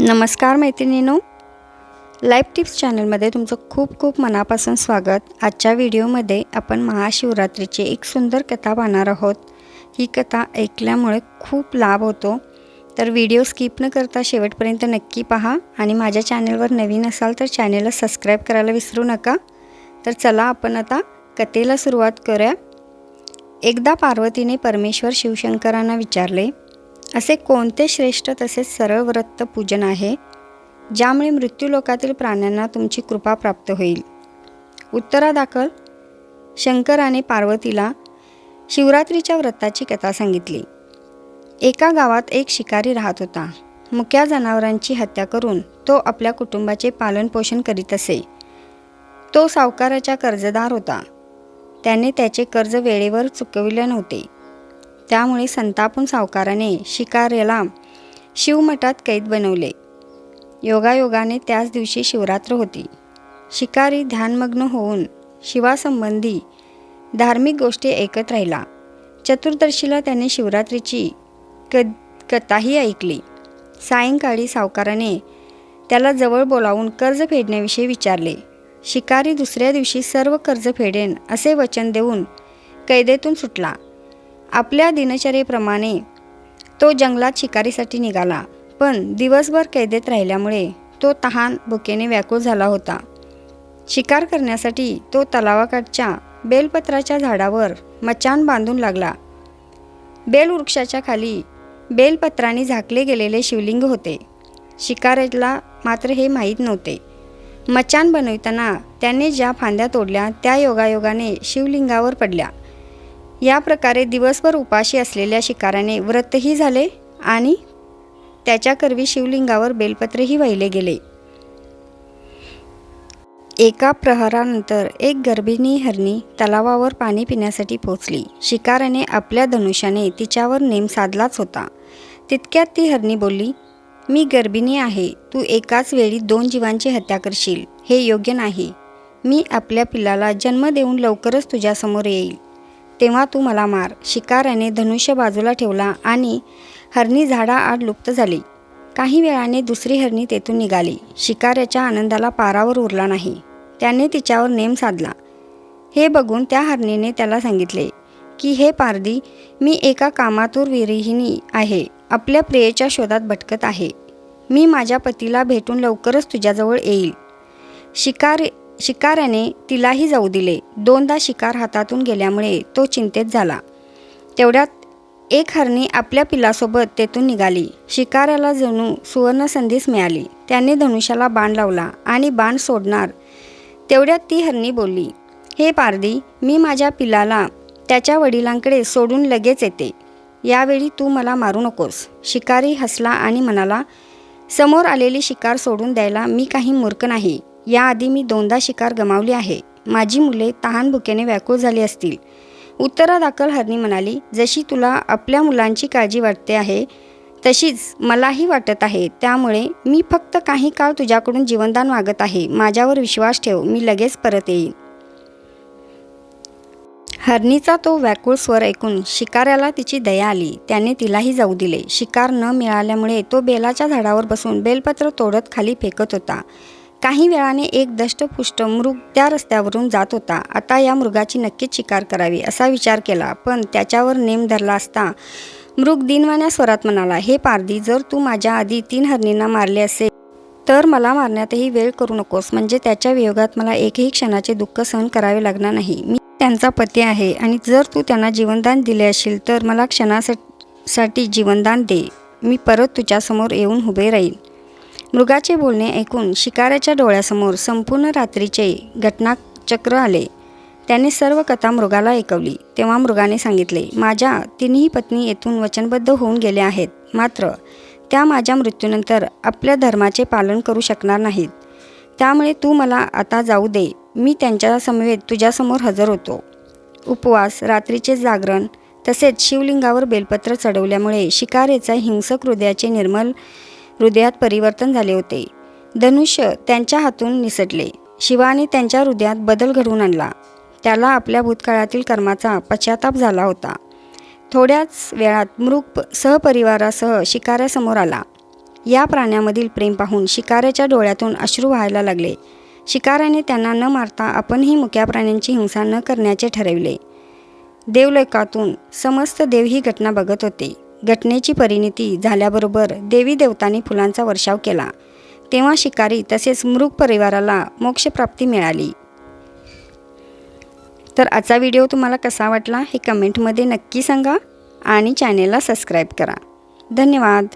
नमस्कार मैत्रिणीनो. Life tips चॅनलमध्ये तुमचं खूप खूप मनापासून स्वागत. आजच्या व्हिडिओमध्ये आपण महाशिवरात्रीची एक सुंदर कथा पाहणार आहोत. ही कथा ऐकल्यामुळे खूप लाभ होतो. तर व्हिडिओ स्किप न करता शेवटपर्यंत नक्की पहा आणि माझ्या चॅनलवर नवीन असाल तर चॅनलला सबस्क्राईब करायला विसरू नका. तर चला आपण आता कथेला सुरुवात करूया. एकदा पार्वतीने परमेश्वर शिवशंकरांना विचारले असे कोणते श्रेष्ठ तसेच सरळ व्रत पूजन आहे ज्यामुळे मृत्यूलोकातील प्राण्यांना तुमची कृपा प्राप्त होईल? उत्तरादाखल. शंकराने पार्वतीला शिवरात्रीच्या व्रताची कथा सांगितली. एका गावात एक शिकारी राहत होता. मुक्या जनावरांची हत्या करून तो आपल्या कुटुंबाचे पालनपोषण करीत असे. तो सावकाराच्या कर्जदार होता. त्याने त्याचे कर्ज वेळेवर चुकविले नव्हते. त्यामुळे संतापून सावकाराने शिकाऱ्याला शिवमठात कैद बनवले. योगायोगाने त्याच दिवशी शिवरात्र होती. शिकारी ध्यानमग्न होऊन शिवासंबंधी धार्मिक गोष्टी ऐकत राहिला. चतुर्दशीला त्याने शिवरात्रीची क कथाही ऐकली. सायंकाळी सावकाराने त्याला जवळ बोलावून कर्ज फेडण्याविषयी विचारले. शिकारी दुसऱ्या दिवशी सर्व कर्ज फेडेन असे वचन देऊन कैदेतून सुटला. आपल्या दिनचर्येप्रमाणे तो जंगलात शिकारीसाठी निघाला पण दिवसभर कैदेत राहिल्यामुळे तो तहान भुकेने व्याकुळ झाला होता. शिकार करण्यासाठी तो तलावाकडच्या बेलपत्राच्या झाडावर मचान बांधून लागला. बेलवृक्षाच्या खाली बेलपत्राने झाकले गेलेले शिवलिंग होते. शिकाऱ्याला मात्र हे माहीत नव्हते. मचान बनविताना त्याने ज्या फांद्या तोडल्या त्या योगायोगाने शिवलिंगावर पडल्या. या प्रकारे दिवसभर उपाशी असलेल्या शिकाऱ्याने व्रतही झाले आणि त्याच्याकरवी शिवलिंगावर बेलपत्रही वाहिले गेले. एका प्रहरानंतर एक गर्भिणी हरणी तलावावर पाणी पिण्यासाठी पोचली शिकाऱ्याने आपल्या धनुष्याने तिच्यावर नेम साधलाच होता. तितक्यात ती हरणी बोलली मी गर्भिणी आहे. तू एकाच वेळी दोन जीवांची हत्या करशील. हे योग्य नाही. मी आपल्या पिलाला जन्म देऊन लवकरच तुझ्यासमोर येईल. तेव्हा तू मला मार. शिकाऱ्याने धनुष्य बाजूला ठेवला आणि हरणी झाडाआड लुप्त झाली. काही वेळाने दुसरी हरणी तेथून निघाली. शिकाऱ्याच्या आनंदाला पारावर उरला नाही. त्याने तिच्यावर नेम साधला. हे बघून त्या हरणीने त्याला सांगितले की हे पारदी मी एका कामातूर विरहिणी आहे. आपल्या प्रेयेच्या शोधात भटकत आहे. मी माझ्या पतीला भेटून लवकरच तुझ्याजवळ येईल. शिकार शिकाऱ्याने तिलाही जाऊ दिले. दोनदा शिकार हातातून गेल्यामुळे तो चिंतेत झाला. तेवढ्यात एक हरणी आपल्या पिलासोबत तेथून निघाली. शिकाऱ्याला जणू सुवर्णसंधीच मिळाली. त्याने धनुष्याला बाण लावला आणि बाण सोडणार. तेवढ्यात ती हरणी बोलली हे पारदी मी माझ्या पिलाला त्याच्या वडिलांकडे सोडून लगेच येते. यावेळी तू मला मारू नकोस. शिकारी हसला आणि म्हणाला समोर आलेली शिकार सोडून द्यायला मी काही मूर्ख नाही. याआधी मी दोनदा शिकार गमावली आहे. माझी मुले तहान भुकेने व्याकुळ झाली असतील. उत्तरादाखल हरणी म्हणाली जशी तुला आपल्या मुलांची काळजी वाटते आहे तशीच मलाही वाटत आहे. त्यामुळे मी फक्त काही काळ तुझ्याकडून जीवनदान मागत आहे. माझ्यावर विश्वास ठेव मी लगेच परत येईन हरणीचा तो व्याकुळ स्वर ऐकून शिकाऱ्याला तिची दया आली. त्याने तिलाही जाऊ दिले. शिकार न मिळाल्यामुळे तो बेलाच्या झाडावर बसून बेलपत्र तोडत खाली फेकत होता. काही वेळाने एक दष्टपुष्ट मृग त्या रस्त्यावरून जात होता. आता या मृगाची नक्कीच शिकार करावी असा विचार केला पण त्याच्यावर नेम धरला असता. मृग दिनवाण्या स्वरात म्हणाला हे पारधी जर तू माझ्या आधी तीन हरणींना मारले असेल तर मला मारण्यातही वेळ करू नकोस. म्हणजे त्याच्या वियोगात मला एकही क्षणाचे दुःख सहन करावे लागणार नाही. मी त्यांचा पती आहे आणि जर तू त्यांना जीवनदान दिले असेल तर मला क्षणासाठी जीवनदान दे. मी परत तुझ्यासमोर येऊन उभे राहील मृगाचे बोलणे ऐकून शिकाऱ्याच्या डोळ्यासमोर संपूर्ण रात्रीचे घटनाचक्र आले. त्याने सर्व कथा मृगाला ऐकवली. तेव्हा मृगाने सांगितले माझ्या तिन्ही पत्नी येथून वचनबद्ध होऊन गेल्या आहेत. मात्र त्या माझ्या मृत्यूनंतर आपल्या धर्माचे पालन करू शकणार नाहीत. त्यामुळे तू मला आता जाऊ दे. मी त्यांच्या समवेत तुझ्यासमोर हजर होतो. उपवास रात्रीचे जागरण तसेच शिवलिंगावर बेलपत्र चढवल्यामुळे शिकारेचा हिंसक हृदयाचे निर्मल हृदयात परिवर्तन झाले होते. धनुष्य त्यांच्या हातून निसटले. शिवाने त्यांच्या हृदयात बदल घडवून आणला. त्याला आपल्या भूतकाळातील कर्माचा पश्चाताप झाला होता. थोड्याच वेळात मृग सहपरिवारासह शिकाऱ्यासमोर आला. या प्राण्यामधील प्रेम पाहून शिकाऱ्याच्या डोळ्यातून अश्रू व्हायला लागले. शिकाऱ्याने त्यांना न मारता आपणही मुक्या प्राण्यांची हिंसा न करण्याचे ठरविले. देवलोकातून समस्त देव ही घटना बघत होते. घटनेची परिणिती झाल्याबरोबर देवी देवतांनी फुलांचा वर्षाव केला. तेव्हा शिकारी तसेच मृग परिवाराला मोक्षप्राप्ती मिळाली. तर आजचा व्हिडिओ तुम्हाला कसा वाटला हे कमेंटमध्ये नक्की सांगा आणि चॅनेलला सबस्क्राईब करा. धन्यवाद.